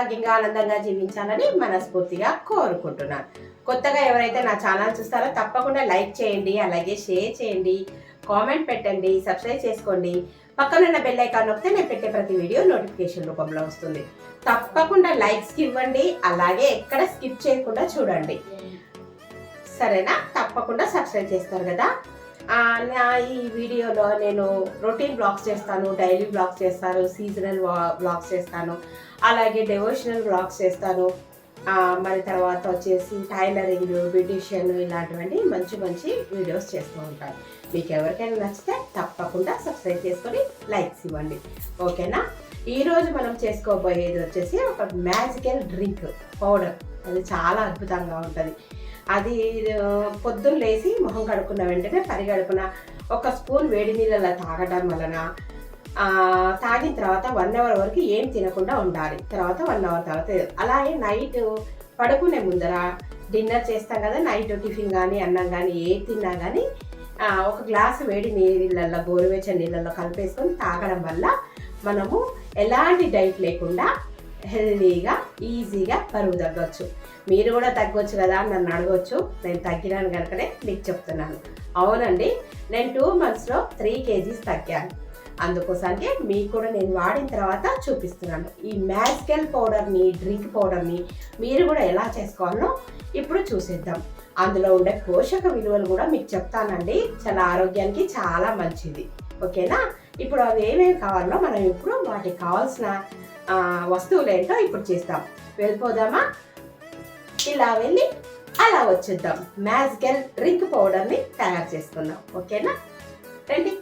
ఆరోగ్యంగా ఆనందంగా జీవించాలని మనస్ఫూర్తిగా కోరుకుంటున్నాను కొత్తగా ఎవరైతే నా ఛానల్ చూస్తారో తప్పకుండా లైక్ చేయండి అలాగే షేర్ చేయండి కామెంట్ పెట్టండి సబ్స్క్రైబ్ చేసుకోండి. పక్కనున్న బెల్ ఐకాన్ నొక్కితే నేను పెట్టే ప్రతి వీడియో నోటిఫికేషన్ రూపంలో వస్తుంది. తప్పకుండా లైక్స్ ఇవ్వండి అలాగే ఎక్కడ స్కిప్ చేయకుండా చూడండి. సరేనా? తప్పకుండా సబ్స్క్రైబ్ చేస్తారు కదా? నా ఈ వీడియోలో నేను రొటీన్ బ్లాగ్స్ చేస్తాను డైలీ బ్లాగ్స్ చేస్తాను సీజనల్ బ్లాగ్స్ చేస్తాను అలాగే డెవోషనల్ బ్లాగ్స్ చేస్తాను మరి తర్వాత వచ్చేసి టైలరింగ్ బ్యూటీషియన్ ఇలాంటివన్నీ మంచి మంచి వీడియోస్ చేస్తూ ఉంటాను. మీకు ఎవరికైనా నచ్చితే తప్పకుండా సబ్స్క్రైబ్ చేసుకొని లైక్స్ ఇవ్వండి. ఓకేనా? ఈరోజు మనం చేసుకోబోయేది వచ్చేసి ఒక మ్యాజికల్ డ్రింక్ పౌడర్. అది చాలా అద్భుతంగా ఉంటుంది. అది పొద్దున్న లేచి మొహం కడుక్కున్న వెంటనే పరిగడుపున ఒక స్పూన్ వేడి నీళ్ళలో తాగడం వలన తాగిన తర్వాత వన్ అవర్ వరకు ఏం తినకుండా ఉండాలి. తర్వాత వన్ అవర్ తర్వాత అలాగే నైట్ పడుకునే ముందర డిన్నర్ చేస్తాం కదా నైట్ టిఫిన్ కానీ అన్నం కానీ ఏ తిన్నా కానీ ఒక గ్లాసు వేడి నీళ్ళల్లో గోరువెచ్చని నీళ్ళల్లో కలిపేసుకొని తాగడం వల్ల మనము ఎలాంటి డైట్ లేకుండా హెల్దీగా ఈజీగా బరువు తగ్గొచ్చు. మీరు కూడా తగ్గొచ్చు కదా అని నన్ను అడగొచ్చు. నేను తగ్గినాను కనుకనే మీకు చెప్తున్నాను. అవునండి నేను టూ మంత్స్లో త్రీ కేజీస్ తగ్గాను. అందుకోసానికి మీకు కూడా నేను వాడిన తర్వాత చూపిస్తున్నాను. ఈ మ్యాజికల్ పౌడర్ని డ్రింక్ పౌడర్ని మీరు కూడా ఎలా చేసుకోవాలో ఇప్పుడు చూసేద్దాం. అందులో ఉండే పోషక విలువలు కూడా మీకు చెప్తానండి. చాలా ఆరోగ్యానికి చాలా మంచిది. ఓకేనా? ఇప్పుడు అవి ఏమేమి కావాలో మనం ఇప్పుడు వాటికి కావాల్సిన వస్తువులు ఏంటో ఇప్పుడు చేస్తాం. వెళ్ళిపోదామా? ఇలా వెళ్ళి అలా వచ్చేద్దాం. మ్యాజికల్ డ్రింక్ పౌడర్ని తయారు చేసుకుందాం. ఓకేనా? రండి.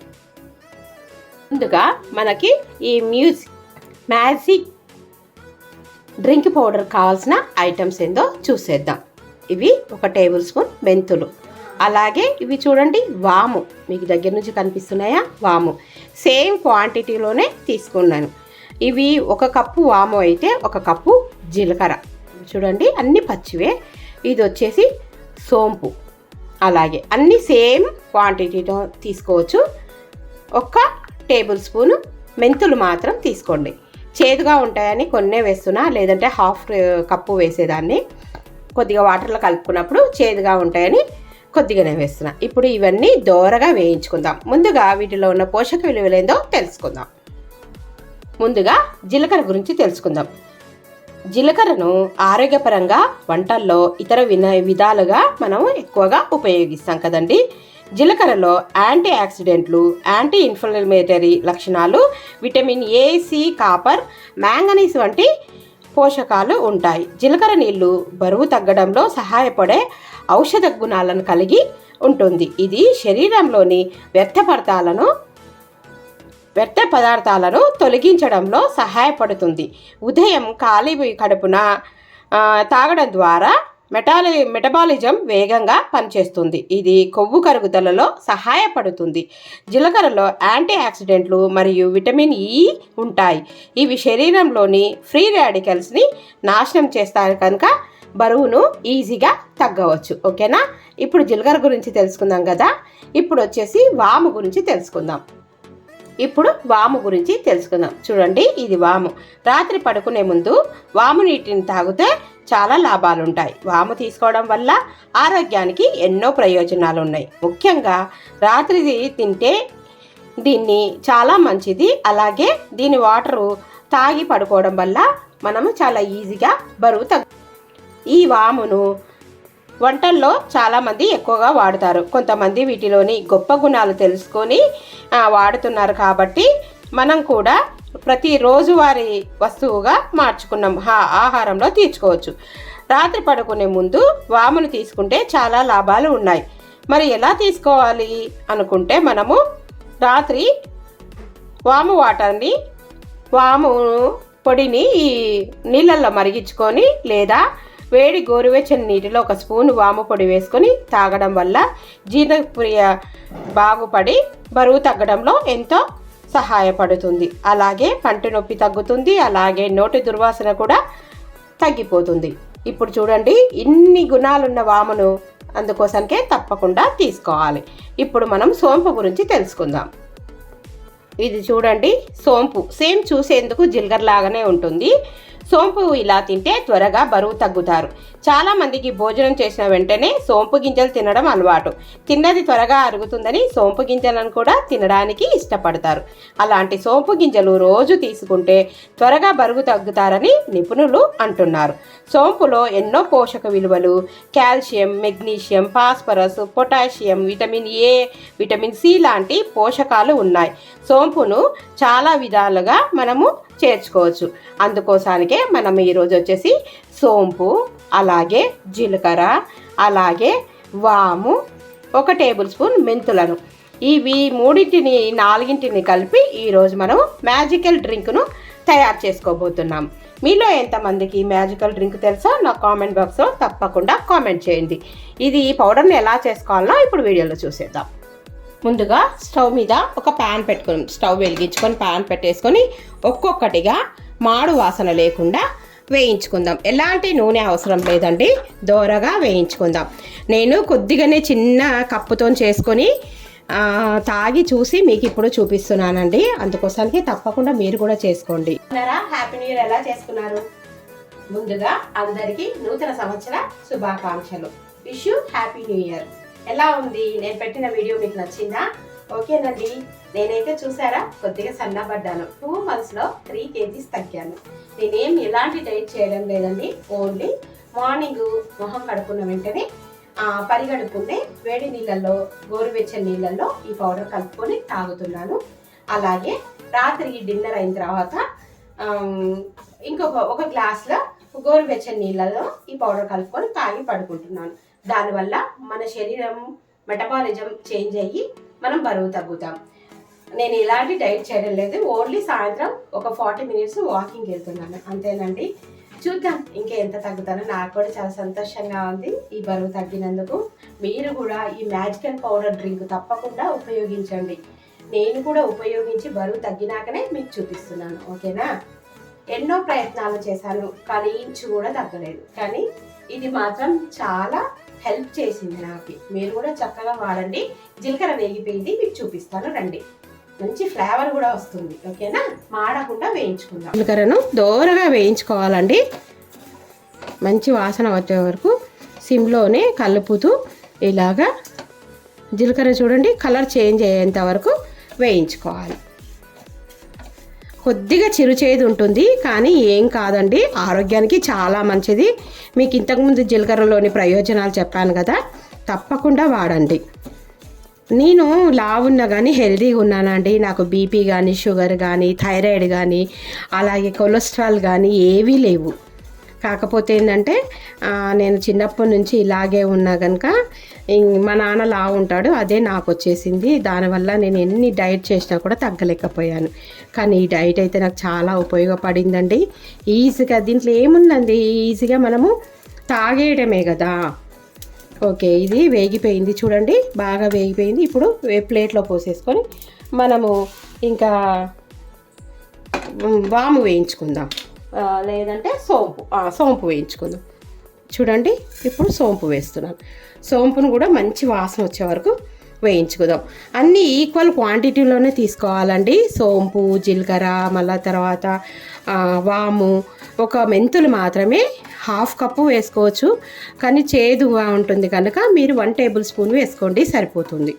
ముందుగా మనకి ఈ మ్యూజిక్ మ్యాజిక్ డ్రింక్ పౌడర్ కావాల్సిన ఐటమ్స్ ఏందో చూసేద్దాం. ఇవి ఒక టేబుల్ స్పూన్ మెంతులు. అలాగే ఇవి చూడండి వాము. మీకు దగ్గర నుంచి కనిపిస్తున్నాయా? వాము. సేమ్ క్వాంటిటీలోనే తీసుకున్నాను. ఇవి ఒక కప్పు వాము అయితే ఒక కప్పు జీలకర్ర. చూడండి అన్ని పచ్చివే. ఇది వచ్చేసి సోంపు. అలాగే అన్ని సేమ్ క్వాంటిటీతో తీసుకోవచ్చు. ఒక్క టేబుల్ స్పూను మెంతులు మాత్రం తీసుకోండి. చేదుగా ఉంటాయని కొన్నే వేస్తున్నా లేదంటే హాఫ్ కప్పు వేసేదాన్ని. కొద్దిగా వాటర్లో కలుపుకున్నప్పుడు చేదుగా ఉంటాయని కొద్దిగానే వేస్తున్నా. ఇప్పుడు ఇవన్నీ దోరగా వేయించుకుందాం. ముందుగా వీటిలో ఉన్న పోషక విలువలు ఏందో తెలుసుకుందాం. ముందుగా జీలకర్ర గురించి తెలుసుకుందాం. జీలకర్రను ఆరోగ్యపరంగా వంటల్లో ఇతర విన విధాలుగా మనం ఎక్కువగా ఉపయోగిస్తాం కదండి. జీలకర్రలో యాంటీ ఆక్సిడెంట్లు యాంటీ ఇన్ఫ్లమేటరీ లక్షణాలు vitamin A C copper manganese వంటి పోషకాలు ఉంటాయి. జీలకర్ర నీళ్ళు బరువు తగ్గడంలో సహాయపడే ఔషధ గుణాలను కలిగి ఉంటుంది. ఇది శరీరంలోని వ్యర్థ పదార్థాలను వ్యర్థ పదార్థాలను తొలగించడంలో సహాయపడుతుంది. ఉదయం ఖాళీ కడుపున తాగడం ద్వారా మెటాలి మెటబాలిజం వేగంగా పనిచేస్తుంది. ఇది కొవ్వు కరుగుదలలో సహాయపడుతుంది. జీలకర్రలో యాంటీ ఆక్సిడెంట్లు మరియు విటమిన్ ఈ ఉంటాయి. ఇవి శరీరంలోని ఫ్రీ రాడికల్స్ని నాశనం చేస్తారు కనుక బరువును ఈజీగా తగ్గవచ్చు. ఓకేనా? ఇప్పుడు జీలకర్ర గురించి తెలుసుకుందాం కదా? ఇప్పుడు వచ్చేసి వాము గురించి తెలుసుకుందాం. ఇప్పుడు వాము గురించి తెలుసుకుందాం. చూడండి ఇది వాము. రాత్రి పడుకునే ముందు వాము నీటిని తాగితే చాలా లాభాలు ఉంటాయి వాము తీసుకోవడం వల్ల ఆరోగ్యానికి ఎన్నో ప్రయోజనాలు ఉన్నాయి ముఖ్యంగా రాత్రి తింటే దీన్ని చాలా మంచిది. అలాగే దీని వాటరు తాగి పడుకోవడం వల్ల మనము చాలా ఈజీగా బరువు తగ్గు ఈ వామును వంటల్లో చాలామంది ఎక్కువగా వాడతారు. కొంతమంది వీటిలోని గొప్ప గుణాలు తెలుసుకొని వాడుతున్నారు కాబట్టి మనం కూడా ప్రతి రోజువారి వస్తువుగా మార్చుకున్నాం. హా ఆహారంలో తీర్చుకోవచ్చు. రాత్రి పడుకునే ముందు వామును తీసుకుంటే చాలా లాభాలు ఉన్నాయి. మరి ఎలా తీసుకోవాలి అనుకుంటే మనము రాత్రి వాము వాటర్ని వాము పొడిని ఈ నీళ్ళల్లో మరిగించుకొని లేదా వేడి గోరువెచ్చని నీటిలో ఒక స్పూన్ వాము పొడి వేసుకొని తాగడం వల్ల జీర్ణక్రియ బాగుపడి బరువు తగ్గడంలో ఎంతో సహాయపడుతుంది. అలాగే పంటి నొప్పి తగ్గుతుంది అలాగే నోటి దుర్వాసన కూడా తగ్గిపోతుంది. ఇప్పుడు చూడండి ఇన్ని గుణాలున్న వామును అందుకోసానికే తప్పకుండా తీసుకోవాలి. ఇప్పుడు మనం సోంపు గురించి తెలుసుకుందాం. ఇది చూడండి సోంపు. సేమ్ చూసేందుకు జిల్గర్ లాగానే ఉంటుంది. సోంపు ఇలా తింటే త్వరగా బరువు తగ్గుతారు. చాలా మందికి భోజనం చేసిన వెంటనే సోంపు గింజలు తినడం అలవాటు. తిన్నది త్వరగా అరుగుతుందని సోంపు గింజలను కూడా తినడానికి ఇష్టపడతారు. అలాంటి సోంపు గింజలు రోజు తీసుకుంటే త్వరగా బరువు తగ్గుతారని నిపుణులు అంటున్నారు. సోంపులో ఎన్నో పోషక విలువలు calcium magnesium phosphorus potassium vitamin A vitamin C లాంటి పోషకాలు ఉన్నాయి. సోంపును చాలా విధాలుగా మనము చేర్చుకోవచ్చు. అందుకోసానికే మనం ఈరోజు వచ్చేసి సోంపు అలాగే జీలకర్ర అలాగే వాము ఒక టేబుల్ స్పూన్ మెంతులను. ఇవి మూడింటిని నాలుగింటిని కలిపి ఈరోజు మనం మ్యాజికల్ డ్రింక్ను తయారు చేసుకోబోతున్నాం. మీలో ఎంతమందికి మ్యాజికల్ డ్రింక్ తెలుసో నా కామెంట్ బాక్స్లో తప్పకుండా కామెంట్ చేయండి. ఇది ఈ పౌడర్ని ఎలా చేసుకోవాలో ఇప్పుడు వీడియోలో చూసేద్దాం. ముందుగా స్టవ్ మీద ఒక ప్యాన్ పెట్టుకుని స్టవ్ వెలిగించుకొని ప్యాన్ పెట్టేసుకొని ఒక్కొక్కటిగా మాడు వాసన లేకుండా వేయించుకుందాం. ఎలాంటి నూనె అవసరం లేదండి. దోరగా వేయించుకుందాం. నేను కొద్దిగానే చిన్న కప్పుతో చేసుకొని తాగి చూసి మీకు ఇప్పుడు చూపిస్తున్నానండి. అందుకోసానికి తప్పకుండా మీరు కూడా చేసుకోండి. హ్యాపీ న్యూ ఇయర్ ఎలా చేసుకున్నారు? ముందుగా అందరికీ నూతన సంవత్సర శుభాకాంక్షలు. Wish you happy new year ఎలా ఉంది? నేను పెట్టిన వీడియో మీకు నచ్చిందా? ఓకేనండి నేనైతే చూసారా? కొద్దిగా సన్నబడ్డాను. టూ మంత్స్లో త్రీ కేజీస్ తగ్గాను. నేనేం ఎలాంటి డైట్ చేయడం లేదండి. ఓన్లీ మార్నింగ్ మొహం కడుక్కున్న వెంటనే ఆ, పరిగడుపునే వేడి నీళ్ళల్లో గోరువెచ్చని నీళ్ళల్లో ఈ పౌడర్ కలుపుకొని తాగుతున్నాను. అలాగే రాత్రి డిన్నర్ అయిన తర్వాత ఇంకొక ఒక గ్లాస్లో గోరువెచ్చని నీళ్ళలో ఈ పౌడర్ కలుపుకొని తాగి పడుకుంటున్నాను. దానివల్ల మన శరీరం మెటబాలిజం చేంజ్ అయ్యి మనం బరువు తగ్గుతాం. నేను ఎలాంటి డైట్ చేయడం లేదు. ఓన్లీ సాయంత్రం ఒక ఫార్టీ మినిట్స్ వాకింగ్ వెళ్తున్నాను. అంతేనండి. చూద్దాం ఇంకా ఎంత తగ్గుతానో. నాకు కూడా చాలా సంతోషంగా ఉంది ఈ బరువు తగ్గినందుకు. మీరు కూడా ఈ మ్యాజికల్ పౌడర్ డ్రింక్ తప్పకుండా ఉపయోగించండి. నేను కూడా ఉపయోగించి బరువు తగ్గినాకనే మీకు చూపిస్తున్నాను. ఓకేనా? ఎన్నో ప్రయత్నాలు చేశాను. కానీ ఇంచు కూడా తగ్గలేదు. కానీ ఇది మాత్రం చాలా హెల్ప్ చేసింది నాకు. మీరు కూడా చక్కగా వాడండి. జీలకర్ర వేగిపోయింది మీకు చూపిస్తాను రండి. మంచి ఫ్లేవర్ కూడా వస్తుంది ఓకేనా మాడకుండా వేయించుకుందాం. జీలకర్రను దోరగా వేయించుకోవాలండి. మంచి వాసన వచ్చే వరకు సిమ్లోనే కలుపుతూ ఇలాగా జీలకర్ర చూడండి కలర్ చేంజ్ అయ్యేంత వరకు వేయించుకోవాలి. కొద్దిగా చిరుచేదు ఉంటుంది కానీ ఏం కాదండి. ఆరోగ్యానికి చాలా మంచిది. మీకు ఇంతకుముందు జీలకర్రలోని ప్రయోజనాలు చెప్పాను కదా తప్పకుండా వాడండి. నేను లావున్నా కానీ హెల్తీగా ఉన్నానండి నాకు బీపీ కానీ షుగర్ కానీ థైరాయిడ్ కానీ అలాగే కొలెస్ట్రాల్ కానీ ఏవీ లేవు. కాకపోతే ఏంటంటే నేను చిన్నప్పటి నుంచి ఇలాగే ఉన్నా కనుక మా నాన్న లావు ఉంటాడు అదే నాకు వచ్చేసింది దానివల్ల నేను ఎన్ని డైట్ చేసినా కూడా తగ్గలేకపోయాను. కానీ ఈ డైట్ అయితే నాకు చాలా ఉపయోగపడిందండి. ఈజీగా దీంట్లో ఏముందండి? ఈజీగా మనము తాగేయడమే కదా. ఓకే ఇది వేగిపోయింది చూడండి. బాగా వేగిపోయింది. ఇప్పుడు వే- ప్లేట్లో పోసేసుకొని మనము ఇంకా వాము వేయించుకుందాం. లేదంటే సోంపు. సోంపు వేయించుకుందాం. చూడండి ఇప్పుడు సోంపు వేస్తున్నాను సోంపును కూడా మంచి వాసన వచ్చే వరకు వేయించుకుందాం. అన్నీ ఈక్వల్ క్వాంటిటీలోనే తీసుకోవాలండి. సోంపు జీలకర్ర మళ్ళీ తర్వాత వాము ఒక మెంతులు మాత్రమే హాఫ్ కప్పు వేసుకోవచ్చు. కానీ చేదుగా ఉంటుంది కనుక మీరు వన్ టేబుల్ స్పూన్ వేసుకోండి సరిపోతుంది.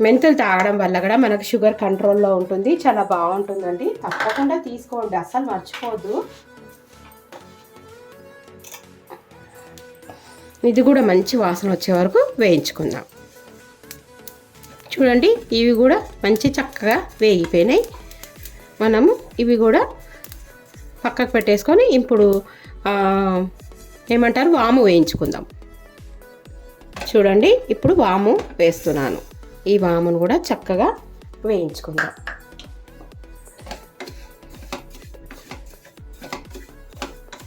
మెంతులు తాగడం వల్ల కూడా మనకు షుగర్ కంట్రోల్లో ఉంటుంది. చాలా బాగుంటుందండి. తప్పకుండా తీసుకోండి. అస్సలు మర్చిపోవద్దు ఇది కూడా మంచి వాసన వచ్చే వరకు వేయించుకుందాం. చూడండి ఇవి కూడా మంచి చక్కగా వేగిపోయినాయి. మనము ఇవి కూడా పక్కకు పెట్టేసుకొని ఇప్పుడు ఏమంటారు? వాము వేయించుకుందాం. చూడండి ఇప్పుడు వాము వేస్తున్నాను. ఈ వామును కూడా చక్కగా వేయించుకుందాం.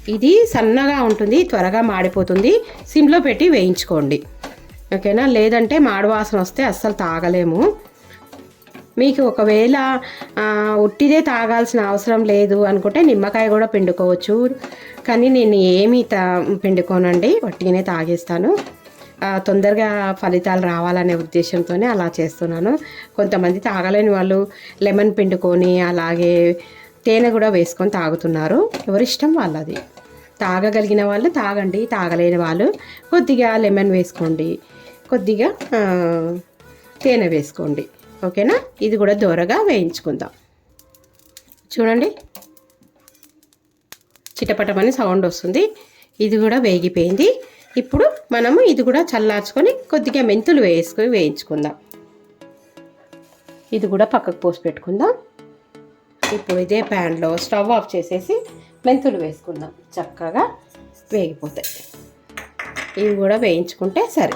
ఇది సన్నగా ఉంటుంది త్వరగా మాడిపోతుంది. సిమ్లో పెట్టి వేయించుకోండి. ఓకేనా? లేదంటే మాడవాసన వస్తే అస్సలు తాగలేము. మీకు ఒకవేళ ఉట్టిదే తాగాల్సిన అవసరం లేదు అనుకుంటే నిమ్మకాయ కూడా పిండుకోవచ్చు. కానీ నేను ఏమీ తా పిండుకోనండి. వట్టిగానే తాగేస్తాను. తొందరగా ఫలితాలు రావాలనే ఉద్దేశంతోనే అలా చేస్తున్నాను. కొంతమంది తాగలేని వాళ్ళు లెమన్ పిండుకొని అలాగే తేనె కూడా వేసుకొని తాగుతున్నారు. ఎవరిష్టం వాళ్ళది. తాగగలిగిన వాళ్ళు తాగండి తాగలేని వాళ్ళు కొద్దిగా లెమన్ వేసుకోండి కొద్దిగా తేనె వేసుకోండి. ఓకేనా? ఇది కూడా దూరగా వేయించుకుందాం. చూడండి. చిటపటమని సౌండ్ వస్తుంది. ఇది కూడా వేగిపోయింది. ఇప్పుడు మనము ఇది కూడా చల్లార్చుకొని కొద్దిగా మెంతులు వేసుకొని వేయించుకుందాం. ఇది కూడా పక్కకు పోసి పెట్టుకుందాం. ఇప్పుడు ఇదే ప్యాన్లో స్టవ్ ఆఫ్ చేసేసి మెంతులు వేసుకుందాం. చక్కగా వేగిపోతాయి. ఇవి కూడా వేయించుకుంటే సరే.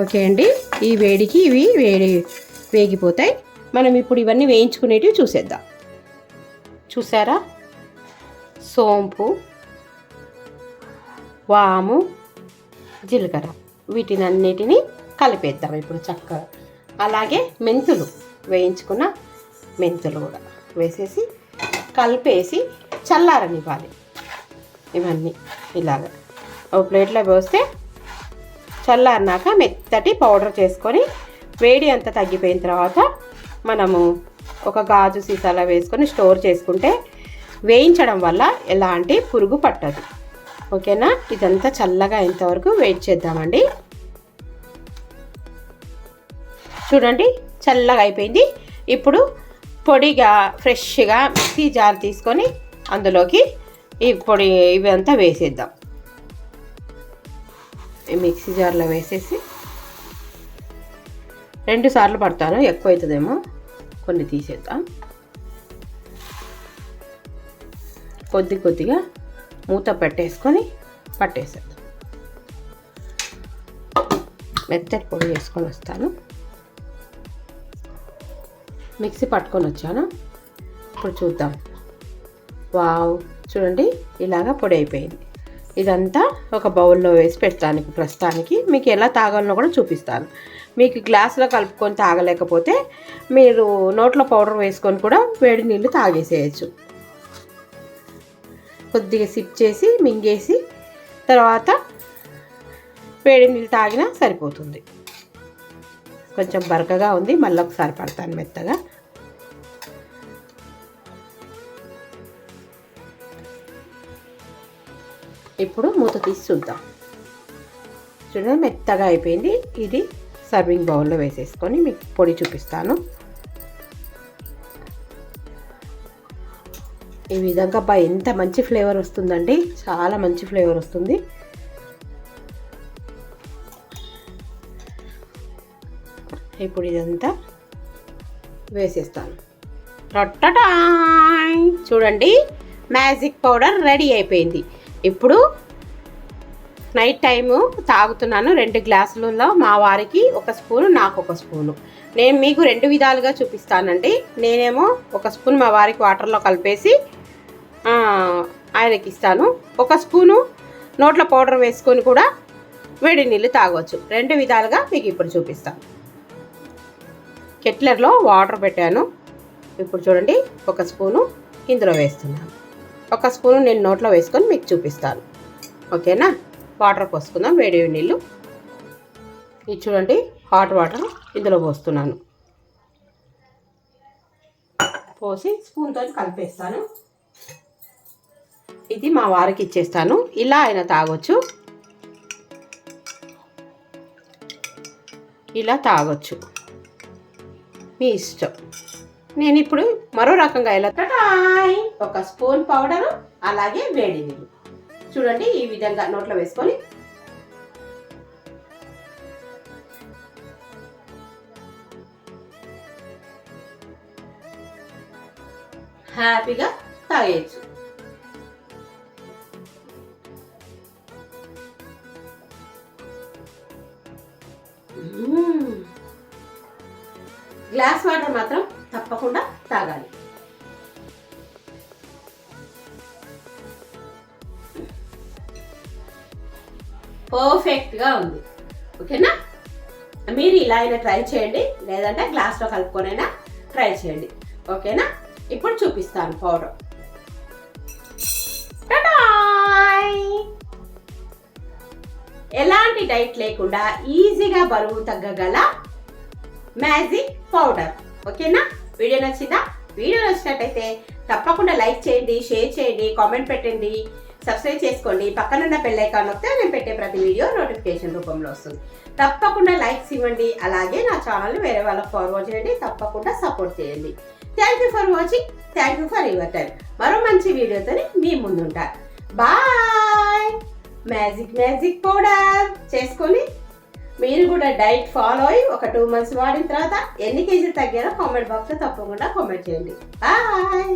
ఓకే అండి ఈ వేడికి ఇవి వేడి వేగిపోతాయి. మనం ఇప్పుడు ఇవన్నీ వేయించుకునేటివి చూసేద్దాం. చూసారా? సోంపు వాము జీలకర్ర వీటిని అన్నిటినీ కలిపేద్దాం ఇప్పుడు చక్కగా. అలాగే మెంతులు వేయించుకున్న మెంతులు కూడా వేసేసి కలిపేసి చల్లారనివ్వాలి. ఇవన్నీ ఇలాగ. ఒక ప్లేట్లో పోస్తే చల్లారినాక మెత్తటి పౌడర్ చేసుకొని వేడి అంతా తగ్గిపోయిన తర్వాత మనము ఒక గాజు సీసాలో వేసుకొని స్టోర్ చేసుకుంటే వేయించడం వల్ల ఎలాంటి పురుగు పట్టదు. ఓకేనా? ఇదంతా చల్లగా అయ్యేంతవరకు వెయిట్ చేద్దామండి. చూడండి చల్లగా అయిపోయింది. ఇప్పుడు పొడిగా ఫ్రెష్గా మిక్సీ జార్ తీసుకొని అందులోకి ఈ పొడి ఇవంతా వేసేద్దాం. ఈ మిక్సీ జార్లో వేసేసి రెండు సార్లు పడతాను ఎక్కువ అవుతుందేమో కొన్ని తీసేద్దాం. కొద్ది కొద్దిగా మూత పెట్టేసుకొని పట్టేసేద్దాం. మెత్తటి పొడి వేసుకొని వస్తాను. మిక్సీ పట్టుకొని వచ్చాను. ఇప్పుడు చూద్దాం. వావ్ చూడండి ఇలాగా పొడి అయిపోయింది. ఇదంతా ఒక బౌల్లో వేసి పెడతాను ప్రస్తుతానికి మీకు ఎలా తాగాలనో కూడా చూపిస్తాను. మీకు గ్లాసులో కలుపుకొని తాగలేకపోతే మీరు నోట్లో పౌడర్ వేసుకొని కూడా వేడి నీళ్ళు తాగేసేయచ్చు. కొద్దిగా సిప్ చేసి మింగేసి తర్వాత వేడి నీళ్ళు తాగినా సరిపోతుంది. కొంచెం బరకగా ఉంది మళ్ళీ ఒకసారి పడతాను మెత్తగా. ఇప్పుడు మూత తీసి చూద్దాం. చూడండి మెత్తగా అయిపోయింది. ఇది సర్వింగ్ బౌల్లో వేసేసుకొని మీకు పొడి చూపిస్తాను. ఈ విధంగా బా ఎంత మంచి ఫ్లేవర్ వస్తుందండి. చాలా మంచి ఫ్లేవర్ వస్తుంది. ఇప్పుడు ఇదంతా వేసేస్తాను. రొట్టటాయ్ చూడండి మ్యాజిక్ పౌడర్ రెడీ అయిపోయింది. ఇప్పుడు నైట్ టైము తాగుతున్నాను రెండు గ్లాసులలో. మా వారికి ఒక స్పూను నాకు ఒక స్పూను. నేను మీకు రెండు విధాలుగా చూపిస్తానండి. నేనేమో ఒక స్పూన్ మా వారికి వాటర్లో కలిపేసి ఆయనకి ఇస్తాను ఒక స్పూను నోట్ల పౌడర్ వేసుకొని కూడా వేడి నీళ్ళు తాగొచ్చు. రెండు విధాలుగా మీకు ఇప్పుడు చూపిస్తాను. కెట్లర్లో వాటర్ పెట్టాను. ఇప్పుడు చూడండి ఒక స్పూను ఇందులో వేస్తున్నాను. ఒక స్పూను నేను నోట్లో వేసుకొని మీకు చూపిస్తాను. ఓకేనా? వాటర్ పోసుకుందాం వేడి వేడి నీళ్ళు. ఇది చూడండి హాట్ వాటర్ ఇందులో పోస్తున్నాను. పోసి స్పూన్తో కలిపేస్తాను. ఇది మా వారికి ఇచ్చేస్తాను. ఇలా ఆయన తాగొచ్చు. ఇలా తాగొచ్చు. మీ ఇష్టం. నేను ఇప్పుడు మరో రకంగా ఎలా టటాయ్! ఒక స్పూన్ పౌడరు అలాగే వేడి నీళ్ళు. చూడండి ఈ విధంగా నోట్లో వేసుకొని. హ్యాపీగా తాగేయచ్చు. పర్ఫెక్ట్గా ఉంది. ఓకేనా? మీరు ఇలా అయినా ట్రై చేయండి. లేదంటే గ్లాస్లో కలుపుకొనైనా ట్రై చేయండి. ఓకేనా? ఇప్పుడు చూపిస్తాను పౌడర్. ఎలాంటి డైట్ లేకుండా ఈజీగా బరువు తగ్గగల మ్యాజిక్ పౌడర్. ఓకేనా? వీడియో నచ్చిందా? వీడియో నచ్చినట్టయితే తప్పకుండా లైక్ చేయండి షేర్ చేయండి కామెంట్ పెట్టండి. సబ్స్క్రైబ్ చేసుకోండి. పక్కనున్న బెల్ ఐకాన్ వస్తే నేను పెట్టే ప్రతి వీడియో నోటిఫికేషన్ రూపంలో వస్తుంది. తప్పకుండా లైక్స్ ఇవ్వండి. అలాగే నా ఛానల్ వేరే వాళ్ళకి ఫార్వర్డ్ చేయండి. తప్పకుండా సపోర్ట్ చేయండి. Thank you for watching thank you for your time మరో మంచి వీడియోతో మీ ముందుంటారు బాయ్ మ్యాజిక్ మ్యాజిక్ పౌడర్ చేసుకొని మీరు కూడా డైట్ ఫాలో అయ్యి ఒక టూ మంత్స్ వాడిన తర్వాత ఎన్ని కేజీలు తగ్గారో కామెంట్ బాక్స్లో తప్పకుండా కామెంట్ చేయండి. బాయ్